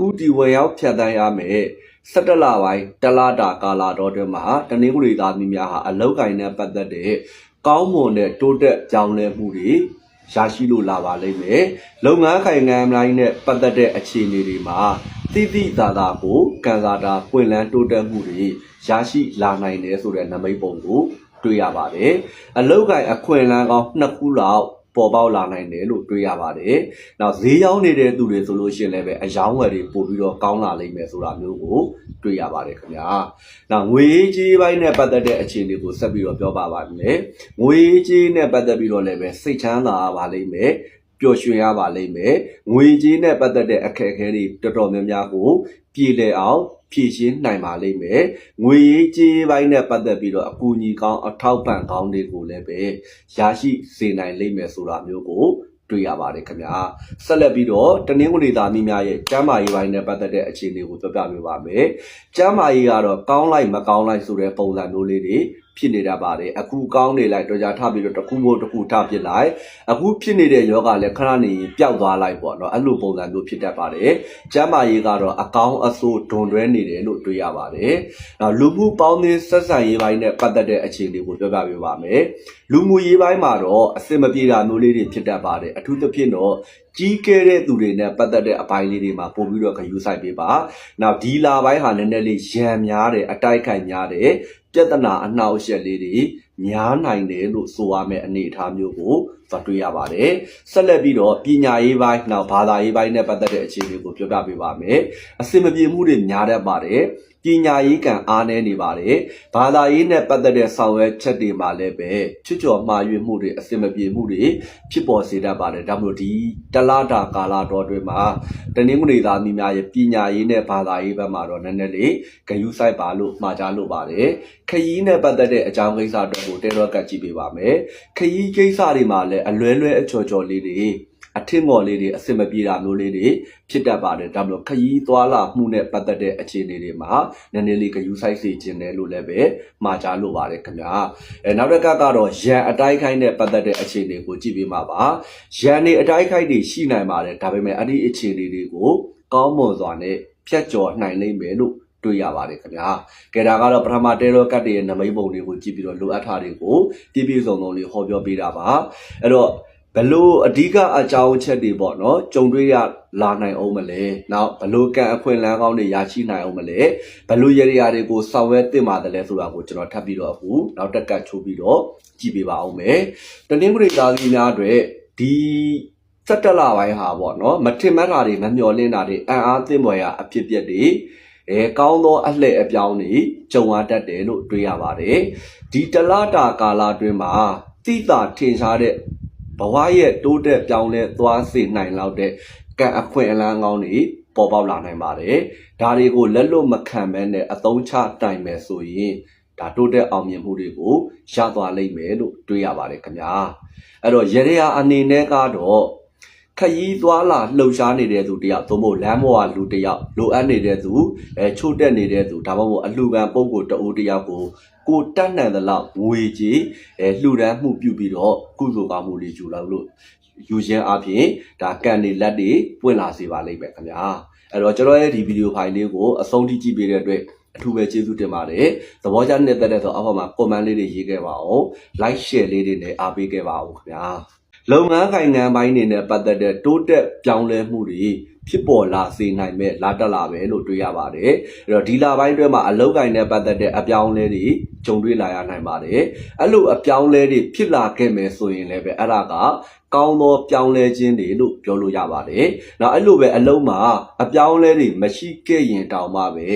ခုဒီဝယ်ရောက်ဖြတ်တန်းရမယ်17လပိုင်းတလတာကာလာတော်တွင်မှာတနင်္ဂနွေသားသမီးများဟာအလောက်ကိုင်းနဲ့ပတ်သက်တဲ့ကောင်းမွန်တဲ့တိုးတက်ကြောင်းလဲမှုတွေရရှိလို့လာပါလိမ့်မယ်လုပ်ငန်းခိုင်ငံတိုင်းနဲ့ပတ်သက်တဲ့အခြေအနေတွေမှာတိတိသာသာကိုကန်စာတာပွင့်လန်းတိုးတက်မှုတွေရရှိလာနိုင်တယ်ဆိုတဲ့နမိတ်ပုံကိုတွေ့ရပါတယ်အလောက်ကိုင်းအခွင့်အလမ်းကောင်းနှစ်ခုလောက် ပေါ်ပေါက်လာနိုင်တယ်လို့တွေ့ရပါတယ်။နောက်ဈေးရောက်နေတဲ့သူတွေဆိုလို့ရှိရင်လည်းပဲအယောင်းဝယ်တွေပို့ပြီးတော့ကောင်းလာလိမ့်မယ်ဆိုတာမျိုးကိုတွေ့ရပါတယ်ခင်ဗျာ။နောက်ငွေကြေးပိုင်းနဲ့ပတ်သက်တဲ့အခြေအနေကိုဆက်ပြီးတော့ပြောပါပါမယ်။ငွေကြေးနဲ့ပတ်သက်ပြီးတော့လည်းပဲစိတ်ချမ်းသာပါလိမ့်မယ်။ပျော်ရွှင်ရပါလိမ့်မယ်။ငွေကြေးနဲ့ပတ်သက်တဲ့အခက်အခဲတွေတော်တော်များများကိုပြည်လည်အောင် ဖြည့်ရှင်းနိုင်ပါလိမ့်မယ်။ငွေကြေးပိုင်းနဲ့ပတ်သက်ပြီးတော့အကူအညီကောင်းအထောက်ပံ့ကောင်းတွေကိုလည်းပဲရရှိစေနိုင်လိမ့်မယ်ဆိုတာမျိုးကိုတွေ့ရပါတယ်ခင်ဗျာဆက်လက်ပြီးတော့တနင်္ဂနွေသားမိများရဲ့ကျမ်းမာရေးပိုင်းနဲ့ပတ်သက်တဲ့အခြေအနေကိုပြောပြပေးပါမယ်ကျမ်းမာရေးကတော့ကောင်းလိုက်မကောင်းလိုက်ဆိုတဲ့ပုံစံမျိုးလေးတွေ ဖြစ်နေတတ်ပါတယ်အခုကောင်းနေလိုက်တော့ကြာထပ်ပြီးတော့တစ်ခုမို့တစ်ခုထပ်ဖြစ်လိုက်အခုဖြစ်နေတဲ့ယောဂလည်းခဏနေရင်ပျောက်သွားလိုက်ပေါ့နော်အဲ့လိုပုံစံမျိုးဖြစ်တတ်ပါတယ်ကျမ်းမာရေးကတော့အကောင်းအဆိုးဒွန်တွဲနေတယ်လို့တွေ့ရပါတယ်နောက်လူမှုပေါင်းသင်းဆက်ဆံရေးပိုင်းနဲ့ပတ်သက်တဲ့အခြေအနေကိုပြောပြပေးပါမယ်လူမှုရေးပိုင်းမှာတော့အစင်မပြေတာမျိုးလေးတွေဖြစ်တတ်ပါတယ်အထူးသဖြင့်တော့ကြီးကဲတဲ့သူတွေနဲ့ပတ်သက်တဲ့အပိုင်းလေးတွေမှာပို့ပြီးတော့ခယူးဆိုင်ပေးပါနောက်ဒီလာပိုင်းဟာနည်းနည်းလေးရံများတယ်အတိုက်ခိုက်များတယ် ပြဿနာအနှောက်အယှက်လေးတွေများနိုင်တယ်လို့ဆိုရမယ့်အနေအထားမျိုးကိုသွားတွေ့ရပါတယ်ဆက်လက်ပြီးတော့ပညာရေးပိုင်းနောက်ဘာသာရေးပိုင်းနဲ့ပတ်သက်တဲ့အခြေအနေကိုပြောပြပေးပါမယ်အစင်မပြေမှုတွေများတတ်ပါတယ်ပ ညာရေးကံအားနည်းနေပါတယ်ဘာသာရေးနဲ့ပတ်သက်တဲ့ဆောင်ရွက်ချက်တွေမှာလည်းပဲချွတ်ချော်မှားယွင်းမှုတွေအစင်မပြေမှုတွေဖြစ်ပေါ်စေတတ်ပါတယ်ဒါမှမဟုတ်ဒီတလားတာကာလတော်တွေမှာတနင်္ဂနွေသားမိများရဲ့ပညာရေးနဲ့ဘာသာရေးဘက်မှာတော့နည်းနည်းလေးဂယုစိုက်ပါလို့မှာကြားလို့ပါတယ်ခရီးနဲ့ပတ်သက်တဲ့အကြောင်းကိစ္စအတွက်ကိုတဲတော့ကတ်ကြည့်ပေးပါမယ်ခရီးကိစ္စတွေမှာလည်းအလွဲလွဲအချော်ချော်လေးတွေ အထင်မော်လေးတွေအစင်မပြေတာမျိုးလေးတွေဖြစ်တတ်ပါတယ်ဒါမှမဟုတ်ခရီးသွားလာမှုနဲ့ပတ်သက်တဲ့အခြေအနေတွေမှာနည်းနည်းလေးဂယုစိုက်စေခြင်းတယ်လို့လည်းပဲမှာကြားလို့ပါတယ်ခင်ဗျာအဲနောက်တစ်ခါကတော့ရန်အတိုက်ခိုက်နဲ့ပတ်သက်တဲ့အခြေအနေကိုကြည့်ပေးမှာပါရန်နေအတိုက်ခိုက်တွေရှိနိုင်ပါတယ်ဒါပေမဲ့အဲ့ဒီအခြေအနေတွေကိုကောင်းမွန်စွာနဲ့ဖြတ်ကျော်နိုင်နိုင်မယ်လို့တွေ့ရပါတယ်ခင်ဗျာ။ကဲဒါကတော့ပထမတဲရောကတ်တွေရဲ့နမိတ်ပုံတွေကိုကြည့်ပြီးတော့လိုအပ်တာတွေကိုပြည့်ပြည့်စုံစုံလေးဟောပြောပေးတာပါ။အဲ့တော့ ဘလို့အဓိကအကြောင်းအချက်တွေပေါ့နော်ကြုံတွေ့ရလာနိုင်အောင်မလဲ။နောက်ဘလို့ကံအခွင့်အလမ်းကောင်းတွေရရှိနိုင်အောင်မလဲ။ဘလို့ရရတွေကိုဆောင်ရွက်တင်ပါတယ်လဲဆိုတာကိုကျွန်တော်ထပ်ပြီးတော့အခုနောက်တက်ကတ်ချိုးပြီးတော့ကြည့်ပေးပါအောင်မယ်။တနင်္ဂနွေသားသမီးများအတွက်ဒီစက်တလပိုင်းဟာပေါ့နော်မထင်မှတ်တာတွေမမျှော်လင့်တာတွေအံ့အားသင့်ဖွယ်ရာအဖြစ်အပျက်တွေအဲကောင်းသောအလှည့်အပြောင်းတွေကြုံရတတ်တယ်လို့တွေးရပါတယ်ဒီတလတာကာလအတွင်းမှာတိတာထင်ရှားတဲ့ ဘဝရဲ့တိုးတက်ပြောင်းလဲသွားစေနိုင်လောက်တဲ့ကံအခွင့်အလမ်းကောင်းတွေပေါ်ပေါက်လာနိုင်ပါတယ်ဒါတွေကိုလက်လွတ်မခံဘဲနဲ့အသုံးချတိုင်မယ်ဆိုရင်ဒါတိုးတက်အောင်မြင်မှုတွေကိုရသွားလိမ့်မယ်လို့တွေးရပါတယ်ခင်ဗျာအဲ့တော့ရေရအနေနဲ့ကတော့ခရီးသွားလာလှုပ်ရှားနေတဲ့သူတယောက်သို့မဟုတ်လမ်းပေါ်ကလူတယောက်လိုအပ်နေတဲ့သူအဲချို့တက်နေတဲ့သူဒါမှမဟုတ်အလှူခံပုံကိုတအိုးတယောက်ကို ကိုတက်နိုင်သလောက်ငွေကြီးအဲလှူဒန်းမှုပြုပြီးတော့ကုသိုလ်ကောင်းမှုလေးယူလောက်လို့ယူခြင်းအပြင်ဒါကန်နေလက်တွေပွင့်လာစေပါလိမ့်မယ်ခင်ဗျာအဲ့တော့ကျွန်တော်ရဲ့ဒီဗီဒီယိုဖိုင်လေးကိုအဆုံးထိကြည့်ပေးတဲ့အတွက်အထူးပဲကျေးဇူးတင်ပါတယ်သဘောကျနေတဲ့တဲ့ဆိုအောက်မှာ comment လေးတွေရေးခဲ့ပါအောင် like share လေးတွေနဲ့အားပေးခဲ့ပါအောင်ခင်ဗျာလုပ်ငန်းခိုင်ငံပိုင်းတွေနဲ့ပတ်သက်တဲ့တိုးတက်ပြောင်းလဲမှုတွေ ဖြစ်ပေါ်လာစေနိုင်မဲ့လာတက်လာပဲလို့တွေ့ရပါတယ်အဲ့တော့ဒီလာပိုင်းတွဲမှာအလုပ်ကိုင်နဲ့ပတ်သက်တဲ့အပြောင်းလဲတွေကြုံတွေ့လာရနိုင်ပါတယ်အဲ့လိုအပြောင်းလဲတွေဖြစ်လာခဲ့မယ်ဆိုရင်လည်းပဲအဲ့ဒါကကောင်းသောပြောင်းလဲခြင်းတွေလို့ပြောလို့ရပါတယ်။နောက်အဲ့လိုပဲအလုံးမှာအပြောင်းလဲတွေမရှိခဲ့ရင်တောင်မှပဲ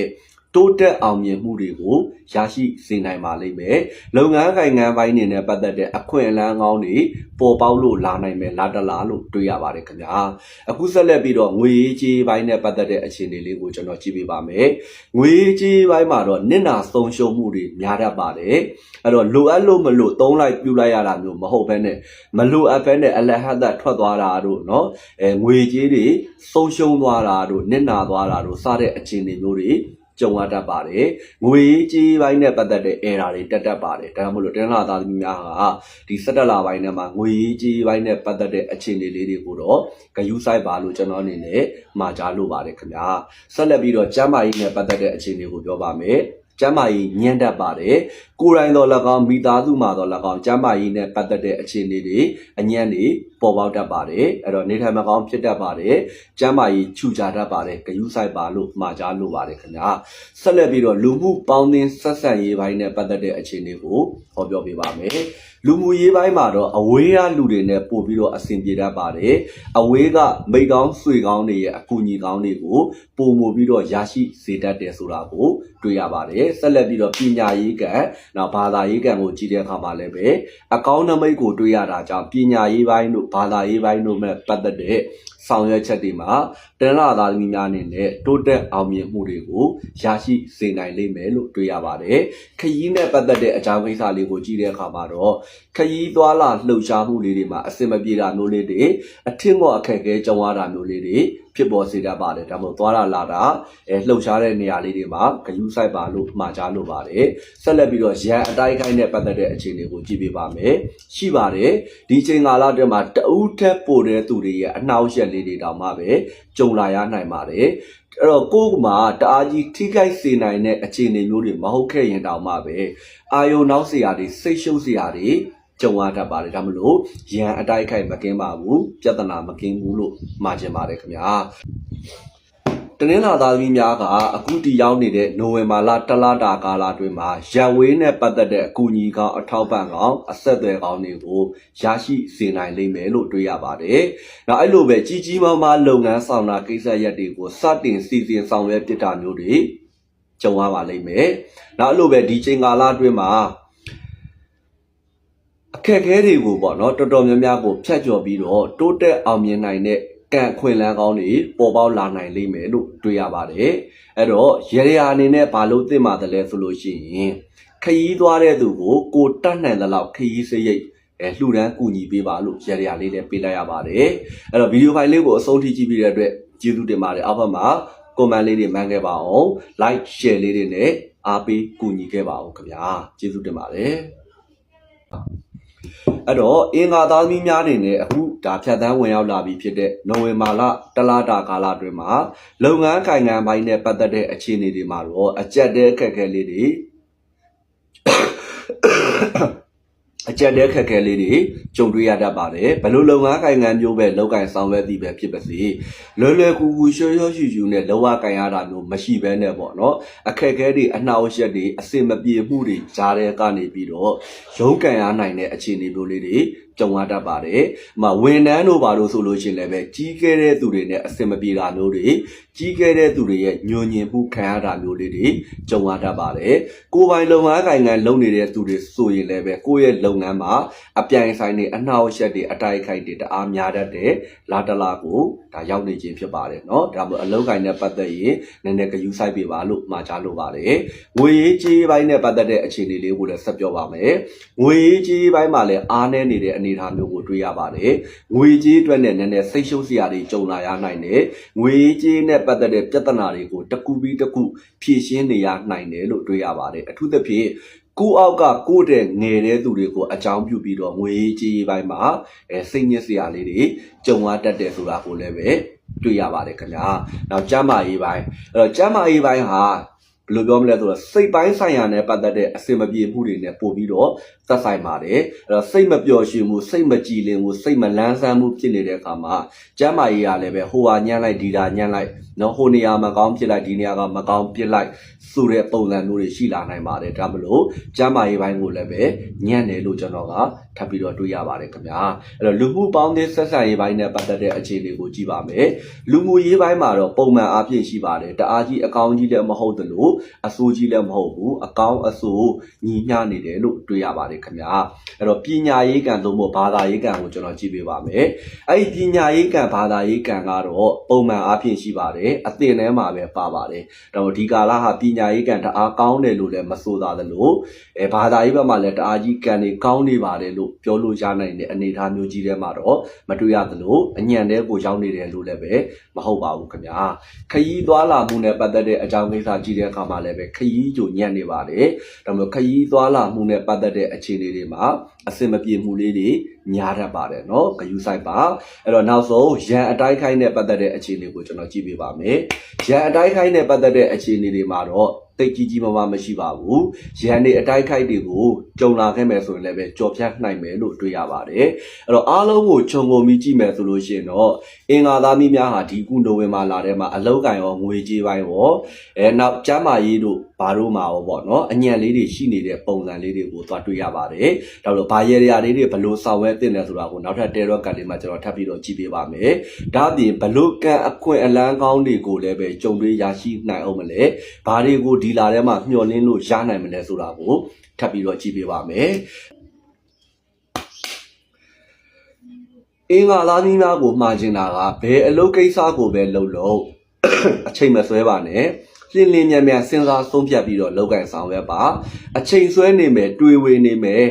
တိုးတက်အောင်မြင်မှုတွေကိုရရှိစေနိုင်ပါလိမ့်မယ်။လုပ်ငန်းကိုင်ငန်းပိုင်းနေနဲ့ပတ်သက်တဲ့အခွင့်အလမ်းကောင်းတွေပေါ်ပေါက်လို့လာနိုင်မယ်လာတလားလို့တွေးရပါတယ်ခင်ဗျာ။အခုဆက်လက်ပြီးတော့ငွေရေးကြေးပိုင်းနဲ့ပတ်သက်တဲ့အခြေအနေလေးကိုကျွန်တော်ကြည့်ပေးပါမယ်။ငွေရေးကြေးပိုင်းမှာတော့နစ်နာဆုံးရှုံးမှုတွေများတတ်ပါတယ်။အဲ့တော့လိုအပ်လို့မလို့သုံးလိုက်ပြုလိုက်ရတာမျိုးမဟုတ်ဘဲနဲ့မလိုအပ်ဘဲနဲ့အလဟတ်သက်ထွက်သွားတာတို့နော်။အဲငွေကြေးတွေဆုံးရှုံးသွားတာတို့နစ်နာသွားတာတို့စတဲ့အခြေအနေမျိုးတွေ ကြုံရတတ်ပါတယ်ငွေရေးကြေးပိုင်းနဲ့ပတ်သက်တဲ့ error တွေတက်တတ်ပါတယ်ဒါကြောင့်မလို့တင်းလာသားသမီးများဟာဒီ17လပိုင်းထဲမှာငွေရေးကြေးပိုင်းနဲ့ပတ်သက်တဲ့အခြေအနေလေးတွေကိုတော့ဂယူးဆိုင်ပါလို့ကျွန်တော်အနေနဲ့မှာကြားလို့ပါတယ်ခင်ဗျာဆက်လက်ပြီးတော့ကျမ်းမာရေးနဲ့ပတ်သက်တဲ့အခြေအနေကိုပြောပါမယ်ကျမ်းမာရေးညံ့တတ်ပါတယ်ကိုယ်တိုင်တော်၎င်းမိသားစုမှာတော်၎င်းကျမ်းမာရေးနဲ့ပတ်သက်တဲ့အခြေအနေတွေအညံ့တွေ ပေါ်ပေါက်တတ်ပါတယ်အဲ့တော့နေထိုင်မကောင်းဖြစ်တတ်ပါတယ်ကျမ်းမာရေးခြူကြတတ်ပါတယ်ဂယူးဆိုင်ပါလို့မှာကြားလို့ပါတယ်ခင်ဗျာဆက်လက်ပြီးတော့လူမှုပေါင်းသင်းဆက်ဆံရေးပိုင်းနဲ့ပတ်သက်တဲ့အခြေအနေကိုဟောပြောပေးပါမယ်လူမှုရေးပိုင်းမှာတော့အဝေးကလူတွေနဲ့ပို့ပြီးတော့အဆင်ပြေတတ်ပါတယ်အဝေးကမိတ်ကောင်းဆွေကောင်းတွေရဲ့အကူအညီကောင်းတွေကိုပုံမူပြီးတော့ရရှိစေတတ်တယ်ဆိုတာကိုတွေ့ရပါတယ်ဆက်လက်ပြီးတော့ပညာရေးကံနောက်ဘာသာရေးကံကိုကြည့်တဲ့အခါမှာလည်းပဲအကောင်းနမိတ်ကိုတွေ့ရတာကြောင့်ပညာရေးပိုင်းတို့ဘာသာရေးပိုင်းတို့မဲ့ပတ်သက်တဲ့ဆောင်ရွက်ချက်တွေမှာတန်လာသားသမီးများအနေနဲ့တိုးတက်အောင်မြင်မှုတွေကိုရရှိစေနိုင်လိမ့်မယ်လို့တွေ့ရပါတယ်ခရီးနဲ့ပတ်သက်တဲ့အကြောင်းကိစ္စလေးကိုကြည့်တဲ့အခါမှာတော့ခရီးသွားလာလှုပ်ရှားမှုလေးတွေမှာအဆင်မပြေတာမျိုးလေးတွေအထင်မော့အခက်အခဲကြုံရတာမျိုးလေးတွေ ဖြစ်ပေါ်စေတတ်ပါတယ်ဒါမှမဟုတ်သွားတာလာတာအဲလှုပ်ရှားတဲ့နေရာလေးတွေမှာဂယူးဆိုင်ပါလို့မှာကြားလို့ပါတယ်ဆက်လက်ပြီးတော့ရန်အတိုင်းခိုင်းတဲ့ပတ်သက်တဲ့အခြေအနေကိုကြည့်ပေးပါမယ်ရှိပါတယ်ဒီချိန်ကာလအတွင်းမှာတအူးထက်ပိုတဲ့သူတွေရဲ့အနှောက်အယှက်လေးတွေတောင်မှပဲကြုံလာရနိုင်ပါတယ်အဲ့တော့ကိုယ်မှာတအားကြီးထိခိုက်စေနိုင်တဲ့အခြေအနေမျိုးတွေမဟုတ်ခဲ့ရင်တောင်မှပဲအာယုံနောက်စရာတွေစိတ်ရှုပ်စရာတွေ ကြုံရတတ်ပါတယ်ဒါမလို့ရန်အတိုက်ခိုက်မကင်းပါဘူးပြဿနာမကင်းဘူးလို့မှာချင်ပါတယ်ခင်ဗျာတနင်္လာသားသမီးများကအခုတီရောက်နေတဲ့နိုဝင်ဘာလတလတာကာလအတွင်းမှာရန်ဝေးနဲ့ပတ်သက်တဲ့အကူအညီကောင်အထောက်ပံ့ကောင်အဆက်အသွယ်ကောင်တွေကိုရရှိစေနိုင်လိမ့်မယ်လို့တွေ့ရပါတယ်။နောက်အဲ့လိုပဲကြီးကြီးမားမားလုပ်ငန်းဆောင်တာကိစ္စရပ်တွေကိုစတင်စီစဉ်ဆောင်ရွက်ပြစ်တာမျိုးတွေကြုံရပါလိမ့်မယ်။နောက်အဲ့လိုပဲဒီချိန်ကာလအတွင်းမှာ အခက်အခဲတွေကိုပေါ့နော်တော်တော်များများကိုဖြတ်ကျော်ပြီးတော့တိုးတက်အောင်မြင်နိုင်တဲ့ကံအခွင့်လန်းကောင်းတွေပေါ်ပေါက်လာနိုင်လိမ့်မယ်လို့တွေ့ရပါတယ်အဲ့တော့ရေရာအနေနဲ့ဘာလို့သိမှတလဲဆိုလို့ရှိရင်ခရီးသွားတဲ့သူကိုကိုတတ်နိုင်သလောက်ခရီးစရိတ်အဲလှူဒန်းကူညီပေးပါလို့ရေရာလေးလည်းပေးလိုက်ရပါတယ်အဲ့တော့ဗီဒီယိုဖိုင်လေးကိုအဆုံးထိကြည့်ပြီးတဲ့အတွက်ကျေးဇူးတင်ပါတယ်အောက်ဘက်မှာ comment လေးတွေမှန်းခဲ့ပါအောင် like share လေးတွေနဲ့အားပေးကူညီခဲ့ပါအောင်ခင်ဗျာကျေးဇူးတင်ပါတယ် အဲ့တော့အင်္ဂါသားသမီးများအနေနဲ့အခုဒါဖြတ်သန်းဝင်ရောက်လာပြီဖြစ်တဲ့နိုဝင်ဘာလတလတာကာလအတွင်းမှာလုပ်ငန်းခိုင်ငံပိုင်းနဲ့ပတ်သက်တဲ့အခြေအနေတွေမှာတော့အကြက်တဲခက်ခဲလေးတွေ အကြက်တဲခက်ခဲလေးတွေကြုံတွေ့ရတတ်ပါတယ်ဘယ်လိုလုပ်ငန်းကိုင်ငံမျိုးပဲလောက်ကင်ဆောင်ရွက်သည်ပဲဖြစ်ပါစေလွယ်လွယ်ကူကူရှောရှောရှူရှူနဲ့လောကကင်ရတာမျိုးမရှိဘဲနဲ့ပေါ့နော်အခက်အခဲတွေအနှောက်အယှက်တွေအစင်မပြေမှုတွေကြားတဲ့ကနေပြီးတော့ရုန်းကန်ရနိုင်တဲ့အခြေအနေမျိုးလေးတွေ ကြုံရတတ်ပါတယ်။မဝန်ထမ်းတို့ဘာလို့ဆိုလို့ရှိရင်လည်းပဲကြီးကဲတဲ့သူတွေနဲ့အစင်မပြေတာမျိုးတွေကြီးကဲတဲ့သူတွေရဲ့ညှို့ညင်မှုခံရတာမျိုးလေးတွေကြုံရတတ်ပါတယ်။ကိုယ်ပိုင်လုပ်ငန်းကိုင်ငံလုပ်နေတဲ့သူတွေဆိုရင်လည်းပဲကိုယ့်ရဲ့လုပ်ငန်းမှာအပြိုင်ဆိုင်တွေအနှောက်အယှက်တွေအတိုက်အခိုက်တွေတအားများတတ်တဲ့လာတလာကိုဒါရောက်နေခြင်းဖြစ်ပါတယ်เนาะဒါမှမဟုတ်အလုပ်ကိုင်နဲ့ပတ်သက်ရင်နည်းနည်းဂယူးဆိုင်ပေးပါလို့မှာကြားလိုပါတယ်။ငွေရေးကြေးပိုင်းနဲ့ပတ်သက်တဲ့အခြေအနေလေးကိုလည်းဆက်ပြောပါမယ်။ငွေရေးကြေးပိုင်းမှာလည်းအားနည်းနေတဲ့ အနေအထားမျိုးကိုတွေ့ရပါတယ်။ငွေကြေးအတွက်နဲ့နည်းနည်းစိတ်ရှုပ်စရာတွေကြုံလာရနိုင်တယ်။ငွေကြေးနဲ့ပတ်သက်တဲ့ပြဿနာတွေကိုတစ်ခုပြီးတစ်ခုဖြေရှင်းနေရနိုင်တယ်လို့တွေ့ရပါတယ်။အထူးသဖြင့်ကိုအောက်ကကိုတဲ့ငယ်တဲ့သူတွေကိုအကြောင်းပြုပြီးတော့ငွေကြေးပိုင်းမှာအဲစိတ်ညစ်စရာလေးတွေကြုံရတတ်တယ်ဆိုတာကိုလည်းပဲတွေ့ရပါတယ်ခင်ဗျာ။နောက်ကျမ်းမာရေးပိုင်းအဲ့တော့ကျမ်းမာရေးပိုင်းဟာဘ ယ်လိုပြောမလဲဆိုတော့စိတ်ပိုင်းဆိုင်ရာနဲ့ပတ်သက်တဲ့အစင်မပြေမှုတွေနဲ့ပို့ပြီးတော့သက်ဆိုင်ပါတယ်အဲ့တော့စိတ်မပျော်ရွှင်မှုစိတ်မကြည်လင်မှုစိတ်မလန်းဆန်းမှုဖြစ်နေတဲ့အခါမှာကျမ်းမာရေးကလည်းပဲဟိုဟာညံ့လိုက်ဒီဟာညံ့လိုက်နော်ဟိုနေရာမကောင်းဖြစ်လိုက်ဒီနေရာကမကောင်းဖြစ်လိုက်ဆိုတဲ့ပုံစံမျိုးတွေရှိလာနိုင်ပါတယ်ဒါမလို့ကျမ်းမာရေးပိုင်းကိုလည်းပဲညံ့တယ်လို့ကျွန်တော်ကထပ်ပြီးတော့တွေးရပါတယ်ခင်ဗျာအဲ့တော့လူမှုပေါင်းသင်းဆက်ဆံရေးပိုင်းနဲ့ပတ်သက်တဲ့အခြေအနေကိုကြည့်ပါမယ်လူမှုရေးပိုင်းမှာတော့ပုံမှန်အားဖြင့်ရှိပါတယ်တအားကြီးအကောင်းကြီးလည်းမဟုတ်သလိုအဆိုးကြီးလည်းမဟုတ်ဘူးအကောင်းအဆိုးညီမျှနေတယ်လို့တွေးရပါတယ်ခင်ဗျာအဲ့တော့ပညာရေးကံသို့မဟုတ်ဘာသာရေးကံကိုကျွန်တော်ကြည့်ပေးပါမယ်အဲ့ဒီပညာရေးကံဘာသာရေးကံကတော့ပုံမှန်အားဖြင့်ရှိပါတယ်ပါတယ်အသင်ထဲမှာပဲပါပါတယ်ဒါတော့ဒီကာလဟာပညာရေးကံတအားကောင်းတယ်လို့လည်းမဆိုသာသလိုအဲဘာသာရေးဘက်မှာလည်းတအားကြီးကံတွေကောင်းနေပါတယ်လို့ပြောလို့ရနိုင်တဲ့အနေအထားမျိုးကြီးထဲမှာတော့မတွေ့ရသလိုအညံတဲ့ကိုရောက်နေတယ်လို့လည်းပဲမဟုတ်ပါဘူးခင်ဗျာခရီးသွားလာမှုနဲ့ပတ်သက်တဲ့အကြောင်းကိစ္စကြည့်တဲ့အခါမှာလည်းပဲခရီးကြိုညံ့နေပါတယ်ဒါမျိုးခရီးသွားလာမှုနဲ့ပတ်သက်တဲ့အခြေအနေတွေမှာ အဆင်မပြေမှုလေးတွေများတတ်ပါတယ်เนาะဂယူဆိုင်ပါအဲ့တော့နောက်ဆုံးရန်အတိုင်းခိုင်းနဲ့ပတ်သက်တဲ့အခြေအနေကိုကျွန်တော်ကြည့်ပေးပါမယ်ရန်အတိုင်းခိုင်းနဲ့ပတ်သက်တဲ့အခြေအနေတွေမှာတော့တိတ်ကြီးကြီးမားမားမရှိပါဘူးရန်တွေအတိုင်းခိုက်တွေကိုကြုံလာခဲ့မယ်ဆိုရင်လည်းပဲကြော်ဖြတ်နိုင်မယ်လို့တွေ့ရပါတယ်အဲ့တော့အားလုံးကိုခြုံငုံပြီးကြည့်မယ်ဆိုလို့ရှိရင်တော့အင်္ဂါသားမိများဟာဒီကုနိုဝင်ဘာလာထဲမှာအလောက်ကင်ရောငွေကြေးပိုင်းရောအဲနောက်ကျမ်းမာရေးတို့ ဘာတို့မှာရောပေါ့နော်အညံလေးတွေရှိနေတဲ့ပုံစံလေးတွေကိုသွားတွေ့ရပါတယ်ဒါလို့ဘာရေရာလေးတွေဘလို့ဆောင်ဝဲတင်တယ်ဆိုတာကိုနောက်ထပ်တဲရော့ကတ်လေးမှာကျွန်တော်ထပ်ပြီးတော့ကြည့်ပေးပါမယ်ဒါအပြင်ဘလို့ကန်အခွင့်အလန်းကောင်းတွေကိုလည်းပဲကြုံတွေ့ရရှိနိုင်အောင်မလဲဘာတွေကိုဒီလာထဲမှာမျှော်လင့်လို့ရနိုင်မလဲဆိုတာကိုထပ်ပြီးတော့ကြည့်ပေးပါမယ်အင်္ဂါသားမိများကိုမှားချင်တာကဘယ်အလုပ်ကိစ္စကိုပဲလုပ်လို့အချိန်မဆွဲပါနဲ့ လင်းလင်းမြန်မြန်စဉ်းစားဆုံးဖြတ်ပြီးတော့လောက်ကင်ဆောင်ရွက်ပါအချိန်ဆွဲနေမယ်တွေးဝေနေမယ်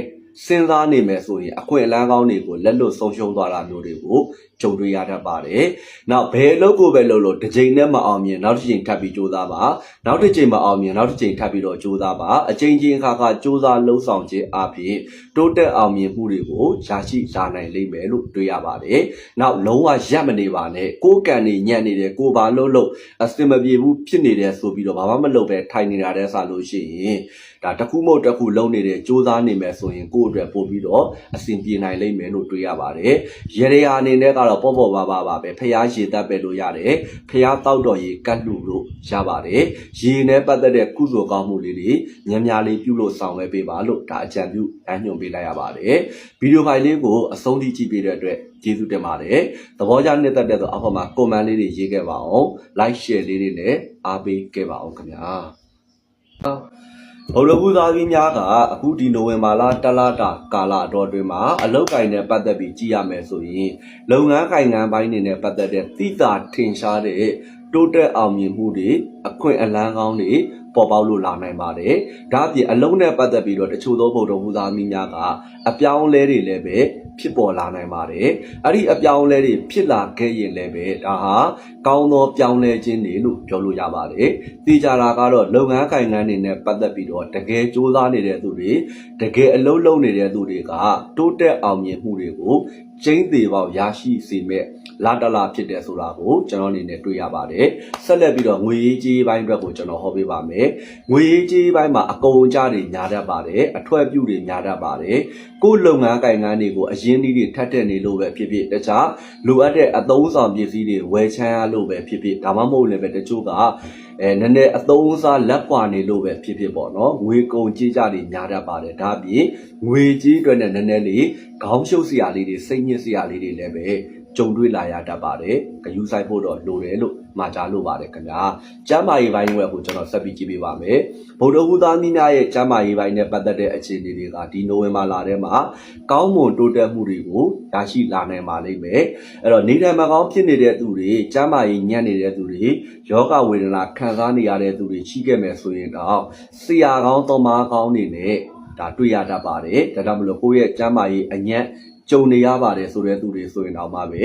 စဉ်းစားနေမယ်ဆိုရင်အခွင့်အလမ်းကောင်းတွေကိုလက်လွတ်ဆုံးရှုံးသွားတာမျိုးတွေကို ကြုံတွေ့ရတတ်ပါတယ်။နောက်ဘယ်အလုပ်ကိုပဲလုပ်လို့တစ်ချိန်နဲ့မအောင်မြင်နောက်တစ်ချိန်ထပ်ပြီးကြိုးစားပါ။နောက်တစ်ချိန်မအောင်မြင်နောက်တစ်ချိန်ထပ်ပြီးတော့ကြိုးစားပါ။အချိန်ချင်းအခါခါကြိုးစားလှုပ်ဆောင်ခြင်းအပြင်တိုးတက်အောင်မြင်မှုတွေကိုရရှိလာနိုင်လိမ့်မယ်လို့တွေ့ရပါတယ်။နောက်လုံးဝရပ်မနေပါနဲ့ကိုယ်ကံနေညံ့နေတယ်ကိုယ်ဘာလို့လို့အစင်မပြေဘူးဖြစ်နေတယ်ဆိုပြီးတော့ဘာမှမလုပ်ပဲထိုင်နေတာတဲ့ဆာလို့ရှိရင်ဒါတစ်ခုမဟုတ်တစ်ခုလုံးနေတဲ့စူးစမ်းနေမယ်ဆိုရင်ကိုယ့်အတွက်ပို့ပြီးတော့အဆင်ပြေနိုင်လိမ့်မယ်လို့တွေ့ရပါတယ်။ရေရအနေနဲ့ကတော့ပေါ့ပေါ့ပါပါပါပဲဖျားရေတက်ပဲလို့ရတယ်။ဖျားတောက်တော်ရေကတ်လူလို့ရပါတယ်။ရေနဲ့ပတ်သက်တဲ့ကုသိုလ်ကောင်းမှုလေးတွေများများလေးပြုလို့ဆောင်ရွက်ပေးပါလို့ဒါအကြံပြုအညွှန်ပေးလိုက်ရပါတယ်။ဗီဒီယိုဖိုင်လေးကိုအဆုံးထိကြည့်ပေးတဲ့အတွက်ကျေးဇူးတင်ပါတယ်။သဘောကျနှစ်သက်တဲ့ဆိုအောက်မှာ comment လေးတွေရေးခဲ့ပါအောင်။ like share လေးတွေနဲ့အားပေးခဲ့ပါအောင်ခင်ဗျာ။ ဘုလဘုသားကြီးများကအခုဒီနိုဝင်ဘာလတလတာကာလတော်တွင်မှာအလောက်ကင်နဲ့ပတ်သက်ပြီးကြည့်ရမယ်ဆိုရင်လုပ်ငန်းကိုင်ငန်းပိုင်းတွေနဲ့ပတ်သက်တဲ့တိတာထင်ရှားတဲ့တိုးတက်အောင်မြင်မှုတွေအခွင့်အလန်းကောင်းတွေပေါ်ပေါက်လို့လာနိုင်ပါတယ်။ဒါအပြင်အလုံးနဲ့ပတ်သက်ပြီးတော့တချို့သောဗုဒ္ဓဘုသားကြီးများကအပြောင်းအလဲတွေလည်းပဲ ဖြစ်ပေါ်လာနိုင်ပါတယ်။အဲ့ဒီအပြောင်းအလဲတွေဖြစ်လာခဲ့ရင်လည်းပဲဒါဟာကောင်းသောပြောင်းလဲခြင်းတွေလို့ပြောလို့ရပါတယ်။သိကြတာကတော့လုပ်ငန်းကိုင်ငန်းတွေနဲ့ပတ်သက်ပြီးတော့တကယ်စူးစမ်းနေတဲ့သူတွေတကယ်အလုပ်လုပ်နေတဲ့သူတွေကတိုးတက်အောင်မြင်မှုတွေကိုကျင်းသေးပေါက်ရရှိစေမဲ့ လာတလာဖြစ်တယ်ဆိုတာကိုကျွန်တော်အနေနဲ့တွေ့ရပါတယ်။ဆက်လက်ပြီးတော့ငွေရေးကြေးပိုင်းအတွက်ကိုကျွန်တော်ဟောပေးပါမယ်။ငွေရေးကြေးပိုင်းမှာအကုန်အကျတွေများတတ်ပါတယ်။အထွက်ပြုတွေများတတ်ပါတယ်။ကိုယ်လုပ်ငန်းကိုင်ငန်းတွေကိုအရင်းနှီးတွေထပ်တက်နေလို့ပဲဖြစ်ဖြစ်တခြားလိုအပ်တဲ့အသုံးဆောင်ပစ္စည်းတွေဝယ်ချမ်းရလို့ပဲဖြစ်ဖြစ်ဒါမှမဟုတ်လည်းပဲတချို့ကအဲနည်းနည်းအသုံးအစားလက်ကွာနေလို့ပဲဖြစ်ဖြစ်ပေါ့နော်ငွေကုန်ကြေးကြတွေများတတ်ပါတယ်ဒါအပြင်ငွေကြေးအတွက်နဲ့နည်းနည်းလေးခေါင်းရှုပ်စရာလေးတွေစိတ်ညစ်စရာလေးတွေလည်းပဲ ကြုံတွေ့လာရတတ်ပါတယ်ဂယူဆိုင်ဖို့တော့လိုတယ်လို့မှာကြားလို့ပါတယ်ခင်ဗျာကျမ်းမာရေးပိုင်းဝက်ကိုကျွန်တော်ဆက်ပြီးကြည့်ပေးပါမယ်ဗုဒ္ဓဟူသားမိများရဲ့ကျမ်းမာရေးပိုင်းနဲ့ပတ်သက်တဲ့အခြေအနေတွေကဒီနိုဝင်ဘာလထဲမှာကောင်းမွန်တိုးတက်မှုတွေကိုရရှိလာနိုင်ပါလိမ့်မယ်အဲ့တော့နေထိုင်မကောင်းဖြစ်နေတဲ့သူတွေကျမ်းမာရေးညံ့နေတဲ့သူတွေယောဂဝေဒနာခံစားနေရတဲ့သူတွေရှိခဲ့မယ်ဆိုရင်တော့ဆရာကောင်းသမားကောင်းနေနဲ့ဒါတွေ့ရတတ်ပါတယ်ဒါကြောင့်မလို့ကိုယ့်ရဲ့ကျမ်းမာရေးအညံ့ ကြုံနေရပါတယ်ဆိုတဲ့သူတွေဆိုရင်တော့မှပဲ